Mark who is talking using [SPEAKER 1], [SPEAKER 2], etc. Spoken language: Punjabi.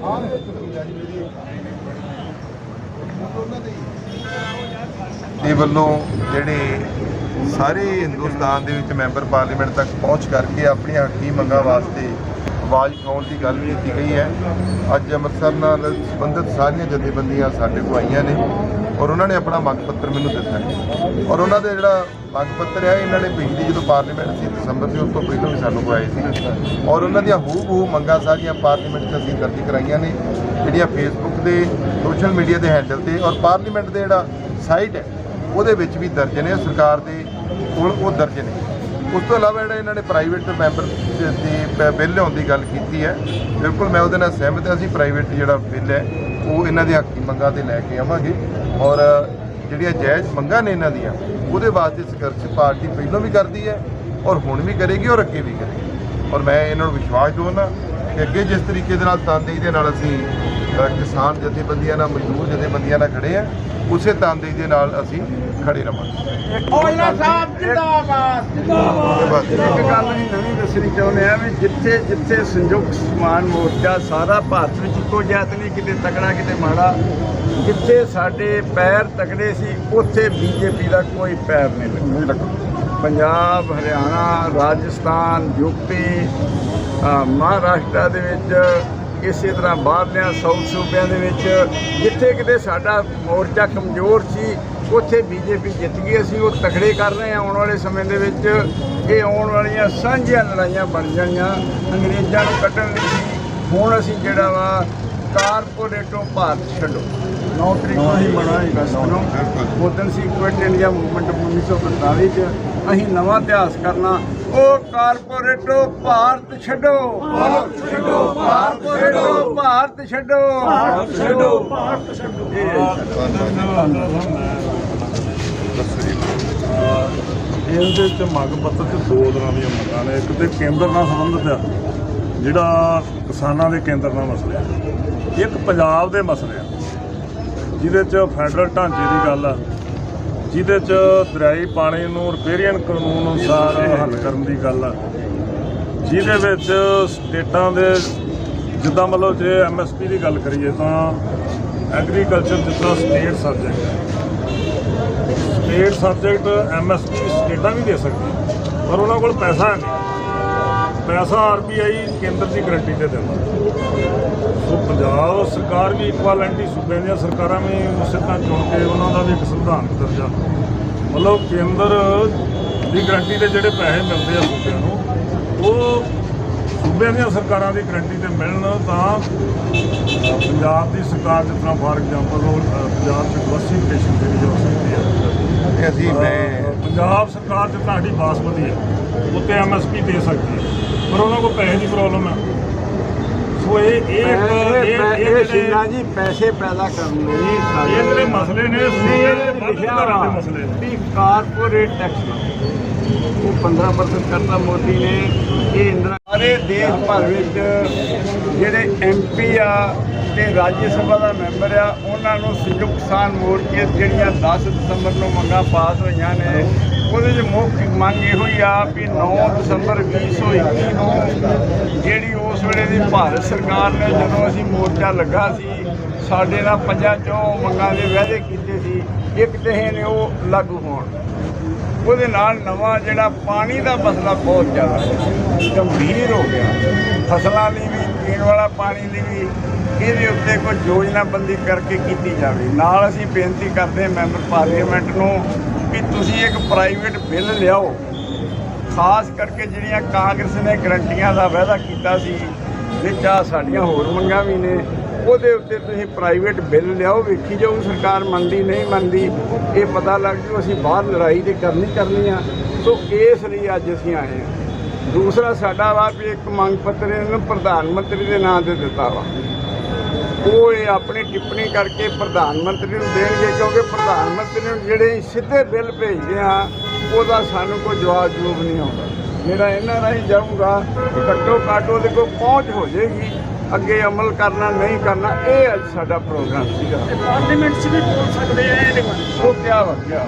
[SPEAKER 1] ਫੋਨ ਵੱਲੋਂ ਜਿਹੜੇ ਸਾਰੇ ਹਿੰਦੁਸਤਾਨ ਦੇ ਵਿੱਚ ਮੈਂਬਰ ਪਾਰਲੀਮੈਂਟ ਤੱਕ ਪਹੁੰਚ ਕਰਕੇ ਆਪਣੀਆਂ ਹੱਕੀ ਮੰਗਾਂ ਵਾਸਤੇ ਆਵਾਜ਼ ਉਠਾਉਣ ਦੀ ਗੱਲ ਵੀ ਕੀਤੀ ਗਈ ਹੈ। ਅੱਜ ਅੰਮ੍ਰਿਤਸਰ ਨਾਲ ਸੰਬੰਧਿਤ ਸਾਰੀਆਂ ਜਥੇਬੰਦੀਆਂ ਸਾਡੇ ਕੋਲ ਆਈਆਂ ਨੇ ਔਰ ਉਹਨਾਂ ਨੇ ਆਪਣਾ ਮੰਗ ਪੱਤਰ ਮੈਨੂੰ ਦਿੱਤਾ ਹੈ। ਔਰ ਉਹਨਾਂ ਦਾ ਜਿਹੜਾ ਮੰਗ ਪੱਤਰ ਹੈ, ਇਹਨਾਂ ਨੇ ਪਿਛਲੀ ਜਦੋਂ ਪਾਰਲੀਮੈਂਟ ਸੀ ਦਸੰਬਰ ਦੇ, ਉਸ ਤੋਂ ਪਹਿਲਾਂ ਵੀ ਸਾਨੂੰ ਕੋਲ ਆਏ ਸੀ। ਔਰ ਉਹਨਾਂ ਦੀਆਂ ਹੂ ਹੂ ਮੰਗਾਂ ਸਾਰੀਆਂ ਪਾਰਲੀਮੈਂਟ 'ਚ ਅਸੀਂ ਦਰਜ ਕਰਾਈਆਂ ਨੇ, ਜਿਹੜੀਆਂ ਫੇਸਬੁੱਕ ਦੇ, ਸੋਸ਼ਲ ਮੀਡੀਆ ਦੇ ਹੈਂਡਲ ਤੇ ਔਰ ਪਾਰਲੀਮੈਂਟ ਦੇ ਜਿਹੜਾ ਸਾਈਟ ਹੈ, ਉਹਦੇ ਵਿੱਚ ਵੀ ਦਰਜ ਨੇ, ਸਰਕਾਰ ਦੇ ਕੋਲ ਉਹ ਦਰਜ ਨੇ। ਉਸ ਤੋਂ ਇਲਾਵਾ ਜਿਹੜਾ ਇਹਨਾਂ ਨੇ ਪ੍ਰਾਈਵੇਟ ਮੈਂਬਰ ਦੀ ਬਿੱਲ ਲਿਆਉਣ ਦੀ ਗੱਲ ਕੀਤੀ ਹੈ, ਬਿਲਕੁਲ ਮੈਂ ਉਹਦੇ ਨਾਲ ਸਹਿਮਤ ਹਾਂ, ਅਸੀਂ ਪ੍ਰਾਈਵੇਟ ਜਿਹੜਾ ਬਿੱਲ ਹੈ, ਉਹ ਇਹਨਾਂ ਦੇ ਹੱਕੀ ਮੰਗਾਂ ਤੇ ਲੈ ਕੇ ਆਵਾਂਗੇ ਔਰ ਜਿਹੜੀਆਂ ਜਾਇਜ਼ ਮੰਗਾਂ ਨੇ ਇਹਨਾਂ ਦੀਆਂ, ਉਹਦੇ ਵਾਸਤੇ ਸੰਘਰਸ਼ ਪਾਰਟੀ ਪਹਿਲਾਂ ਵੀ ਕਰਦੀ ਹੈ ਔਰ ਹੁਣ ਵੀ ਕਰੇਗੀ ਔਰ ਅੱਗੇ ਵੀ ਕਰੇਗੀ। ਔਰ ਮੈਂ ਇਹਨਾਂ ਨੂੰ ਵਿਸ਼ਵਾਸ ਦਿਵਾਉਣਾ ਕਿ ਅੱਗੇ ਜਿਸ ਤਰੀਕੇ ਦੇ ਨਾਲ ਤਨਦੇਹੀ ਦੇ ਨਾਲ ਅਸੀਂ ਕਿਸਾਨ ਜਥੇਬੰਦੀਆਂ ਨਾਲ ਮਜ਼ਦੂਰ ਜਥੇਬੰਦੀਆਂ ਨਾਲ ਖੜੇ ਆ। ਉਸੇ ਤਨਦੇਹੀ ਦੇ ਨਾਲ ਅਸੀਂ ਖੜੇ ਰਵਾਂਗੇ।
[SPEAKER 2] ਔਜਲਾ ਸਾਹਿਬ ਜਿੰਦਾਬਾਦ
[SPEAKER 1] ਧੰਨਵਾਦ ਜੀ।
[SPEAKER 2] ਇੱਕ ਗੱਲ ਅਸੀਂ ਨਵੀਂ ਦੱਸਣੀ ਚਾਹੁੰਦੇ ਆ ਵੀ ਜਿੱਥੇ ਜਿੱਥੇ ਸੰਯੁਕਤ ਸਮਾਨ ਮੋਰਚਾ ਸਾਰਾ ਭਾਰਤ ਵਿੱਚ ਇੱਕੋ ਜਾਤ ਨਹੀਂ ਕਿਤੇ ਤਕੜਾ ਕਿਤੇ ਮਾੜਾ ਜਿੱਥੇ ਸਾਡੇ ਪੈਰ ਤਕੜੇ ਸੀ ਉੱਥੇ ਬੀਜੇਪੀ ਦਾ ਕੋਈ ਪੈਰ ਨਹੀਂ ਲੱਗਾ ਪੰਜਾਬ ਹਰਿਆਣਾ ਰਾਜਸਥਾਨ ਯੂਪੀ ਮਹਾਰਾਸ਼ਟਰ ਦੇ ਵਿੱਚ ਇਸੇ ਤਰ੍ਹਾਂ ਬਾਹਰਲਿਆਂ ਸਾਊਥ ਸੂਬਿਆਂ ਦੇ ਵਿੱਚ, ਜਿੱਥੇ ਕਿਤੇ ਸਾਡਾ ਮੋਰਚਾ ਕਮਜ਼ੋਰ ਸੀ, ਉੱਥੇ ਬੀਜੇਪੀ ਜਿੱਤ ਗਈ। ਅਸੀਂ ਉਹ ਤਕੜੇ ਕਰ ਰਹੇ ਹਾਂ ਆਉਣ ਵਾਲੇ ਸਮੇਂ ਦੇ ਵਿੱਚ। ਇਹ ਆਉਣ ਵਾਲੀਆਂ ਸਾਂਝੀਆਂ ਲੜਾਈਆਂ ਬਣ ਜਾਣੀਆਂ। ਅੰਗਰੇਜ਼ਾਂ ਨੂੰ ਕੱਢਣ ਲਈ ਹੁਣ ਅਸੀਂ ਜਿਹੜਾ ਵਾ, ਕਾਰਪੋਰੇਟੋ ਭਾਰਤ ਛੱਡੋ। 9 ਤਰੀਕ ਨੂੰ ਹੀ ਬਣਾ ਅਗਸਤ ਨੂੰ ਉਦੋਂ ਸੀ ਕੁਇਟ ਇੰਡੀਆ ਮੂਵਮੈਂਟ 1945 ਚ। ਅਸੀਂ ਨਵਾਂ ਇਤਿਹਾਸ ਕਰਨਾ। ਉਹ ਕਾਰਪੋਰੇਟੋ ਭਾਰਤ ਛੱਡੋ ਭਾਰਤ ਛੱਡੋ ਭਾਰਤ ਛੱਡੋ ਭਾਰਤ ਛੱਡੋ ਭਾਰਤ ਛੱਡੋ। ਭਾਰਤ ਛੱਡੋ।
[SPEAKER 3] ਇਹਦੇ ਚ ਮੰਗ ਪੱਤਰ ਚ ਦੋ ਤਰ੍ਹਾਂ ਦੀਆਂ ਮੰਗਾਂ ਨੇ। ਇੱਕ ਤੇ ਕੇਂਦਰ ਨਾਲ ਸੰਬੰਧਿਤ ਆ, ਜਿਹੜਾ ਕਿਸਾਨਾਂ ਦੇ ਕੇਂਦਰ ਨਾਲ ਮਸਲੇ ਆ। ਇੱਕ ਪੰਜਾਬ ਦੇ ਮਸਲੇ ਆ, ਜਿਹਦੇ ਚ ਫੈਡਰਲ ਢਾਂਚੇ ਦੀ ਗੱਲ ਆ। ਜਿਹਦੇ ਚ ਦਰਿਆਈ ਪਾਣੀ ਨੂੰ ਰਿਪੇਰੀਅਨ ਕਾਨੂੰਨ ਅਨੁਸਾਰ ਹੱਲ ਕਰਨ ਦੀ ਗੱਲ ਆ। ਜਿਹਦੇ ਵਿੱਚ ਸਟੇਟਾਂ ਦੇ, ਜਿੱਦਾਂ ਮਤਲਬ ਜੇ ਐਮਐਸਪੀ ਦੀ ਗੱਲ ਕਰੀਏ ਤਾਂ ਐਗਰੀਕਲਚਰ ਜਿੱਦਾਂ ਸਟੇਟ ਸਬਜੈਕਟ ਹੈ। ਸਟੇਟ ਸਬਜੈਕਟ ਐਮਐਸਪੀ ਸਟੇਟਾਂ ਵੀ ਦੇ ਸਕਦੀ ਪਰ ਉਹਨਾਂ ਕੋਲ ਪੈਸਾ ਹੈ ਨਹੀਂ। ਪੈਸਾ ਆਰਬੀਆਈ ਕੇਂਦਰ ਦੀ ਗਰੰਟੀ ਤੇ ਦਿੰਦਾ। ਸੋ ਪੰਜਾਬ ਸਰਕਾਰ ਵੀ ਇਕੁਆਲੈਂਟੀ ਸੂਬਿਆਂ ਦੀਆਂ ਸਰਕਾਰਾਂ ਵੀ ਉਸੇ ਤਰ੍ਹਾਂ ਚੁਣ ਕੇ ਉਹਨਾਂ ਦਾ ਵੀ ਇੱਕ ਸੰਵਿਧਾਨਕ ਦਰਜਾ। ਮਤਲਬ ਕੇਂਦਰ ਦੀ ਗਰੰਟੀ ਤੇ ਜਿਹੜੇ ਪੈਸੇ ਮਿਲਦੇ ਆ ਸੂਬਿਆਂ ਨੂੰ ਉਹ ਸੂਬਿਆਂ ਦੀਆਂ ਸਰਕਾਰਾਂ ਦੀ ਗਰੰਟੀ ਤੇ ਮਿਲਣ ਤਾਂ ਪੰਜਾਬ ਦੀ ਸਰਕਾਰ ਜਿਸ ਤਰ੍ਹਾਂ ਫਾਰ ਐਗਜ਼ਾਮਪਲ ਉਹ ਪੰਜਾਬ ਚ ਡਿਵਰਸਿਫਿਕੇਸ਼ਨ ਜਿਹੜੀ ਹੋ ਸਕਦੀ ਹੈ
[SPEAKER 1] ਅਸੀਂ ਮੈਂ
[SPEAKER 3] ਪੰਜਾਬ ਸਰਕਾਰ ਤੇ ਤੁਹਾਡੀ ਬਾਸਮਤੀ ਹੈ ਉੱਤੇ ਐਮਐਸਪੀ ਦੇ ਸਕਦੀ ਹੈ ਪਰ ਉਹਨਾਂ ਕੋਲ ਪੈਸੇ ਦੀ ਪ੍ਰੋਬਲਮ ਹੈ ਸੋ ਇਹ ਇਹ ਇਹ ਇਹ
[SPEAKER 2] ਸਿੰਘਾਂ ਜੀ ਪੈਸੇ ਪੈਦਾ ਕਰਨ ਲਈ
[SPEAKER 3] ਇਹ ਜਿਹੜੇ ਮਸਲੇ ਨੇ ਦੇ ਮਸਲੇ
[SPEAKER 2] ਵੀ ਕਾਰਪੋਰੇਟ ਟੈਕਸ ਉਹ 15% ਕਰਤਾ ਮੋਦੀ ਨੇ ਇਹ ਇੰਦਰਾ ਸਾਰੇ ਦੇਸ਼ ਭਰ ਵਿੱਚ ਜਿਹੜੇ ਐਮਪੀ ਆ ਤੇ ਰਾਜ ਸਭਾ ਦਾ ਮੈਂਬਰ ਆ ਉਹਨਾਂ ਨੂੰ ਸੰਯੁਕਤ ਕਿਸਾਨ ਮੋਰਚੇ ਜਿਹੜੀਆਂ 10 ਦਸੰਬਰ ਨੂੰ ਮੰਗਾਂ ਪਾਸ ਹੋਈਆਂ ਨੇ ਉਹਦੇ 'ਚ ਮੁੱਖ ਮੰਗ ਇਹੋ ਹੀ ਆ ਵੀ 9 ਦਸੰਬਰ 2021 ਨੂੰ ਜਿਹੜੀ ਉਸ ਵੇਲੇ ਦੀ ਭਾਰਤ ਸਰਕਾਰ ਨੇ ਜਦੋਂ ਅਸੀਂ ਮੋਰਚਾ ਲੱਗਾ ਸੀ, ਸਾਡੇ ਨਾਲ ਪੰਜਾਂ ਚੋਂ ਮੰਗਾਂ ਦੇ ਵਾਅਦੇ ਕੀਤੇ ਸੀ, ਇੱਕ ਤੇ ਨੇ ਉਹ ਲਾਗੂ ਹੋਣ। ਉਹਦੇ ਨਾਲ ਨਵਾਂ ਜਿਹੜਾ ਪਾਣੀ ਦਾ ਮਸਲਾ ਬਹੁਤ ਜ਼ਿਆਦਾ ਗੰਭੀਰ ਹੋ ਗਿਆ। ਫਸਲਾਂ ਲਈ ਵੀ, ਪੀਣ ਵਾਲਾ ਪਾਣੀ ਲਈ ਵੀ, ਇਹਦੇ ਉੱਤੇ ਕੋਈ ਯੋਜਨਾਬੰਦੀ ਕਰਕੇ ਕੀਤੀ ਜਾਵੇ। ਨਾਲ ਅਸੀਂ ਬੇਨਤੀ ਕਰਦੇ ਮੈਂਬਰ ਪਾਰਲੀਮੈਂਟ ਨੂੰ ਕਿ ਤੁਸੀਂ ਇੱਕ ਪ੍ਰਾਈਵੇਟ ਬਿੱਲ ਲਿਆਓ। ਖਾਸ ਕਰਕੇ ਜਿਹੜੀਆਂ ਕਾਂਗਰਸ ਨੇ ਗਰੰਟੀਆਂ ਦਾ ਵਾਅਦਾ ਕੀਤਾ ਸੀ, ਵਿੱਚ ਆ ਸਾਡੀਆਂ ਹੋਰ ਮੰਗਾਂ ਵੀ ਨੇ। ਉਹਦੇ ਉੱਤੇ ਤੁਸੀਂ ਪ੍ਰਾਈਵੇਟ ਬਿੱਲ ਲਿਆਓ, ਵੇਖੀ ਜਾਓ, ਸਰਕਾਰ ਮੰਨਦੀ, ਨਹੀਂ ਮੰਨਦੀ, ਇਹ ਪਤਾ ਲੱਗ ਜੂ, ਅਸੀਂ ਬਾਹਰ ਲੜਾਈ ਤੇ ਕਰਨੀ ਕਰਨੀ ਆ। ਸੋ ਇਸ ਲਈ ਅੱਜ ਅਸੀਂ ਆਏ ਹਾਂ। ਦੂਸਰਾ ਸਾਡਾ ਵਾ ਵੀ ਇੱਕ ਮੰਗ ਪੱਤਰ ਇਹਨੂੰ ਪ੍ਰਧਾਨ ਮੰਤਰੀ ਦੇ ਨਾਂ ਤੇ ਦਿੱਤਾ ਵਾ। ਉਹ ਇਹ ਆਪਣੀ ਟਿੱਪਣੀ ਕਰਕੇ ਪ੍ਰਧਾਨ ਮੰਤਰੀ ਨੂੰ ਦੇਣਗੇ ਕਿਉਂਕਿ ਪ੍ਰਧਾਨ ਮੰਤਰੀ ਨੂੰ ਜਿਹੜੇ ਸਿੱਧੇ ਬਿੱਲ ਭੇਜਦੇ ਆ ਉਹਦਾ ਸਾਨੂੰ ਕੋਈ ਜਵਾਬ ਜੂਬ ਨਹੀਂ ਆਉਂਦਾ। ਮੇਰਾ ਇਹਨਾਂ ਰਾਹੀਂ ਜਾਊਗਾ ਘੱਟੋ ਘੱਟ ਉਹਦੇ ਕੋਲ ਪਹੁੰਚ ਹੋ ਜਾਏਗੀ ਅੱਗੇ ਅਮਲ ਕਰਨਾ ਨਹੀਂ ਕਰਨਾ ਇਹ ਅੱਜ ਸਾਡਾ ਪ੍ਰੋਗਰਾਮ ਸੀਗਾ।
[SPEAKER 4] ਪਾਰਲੀਮੈਂਟ 'ਚ ਵੀ ਬੋਲ ਸਕਦੇ ਆ ਬਾਰੇ
[SPEAKER 2] ਉਹ ਕਿਆ ਹੋ ਗਿਆ।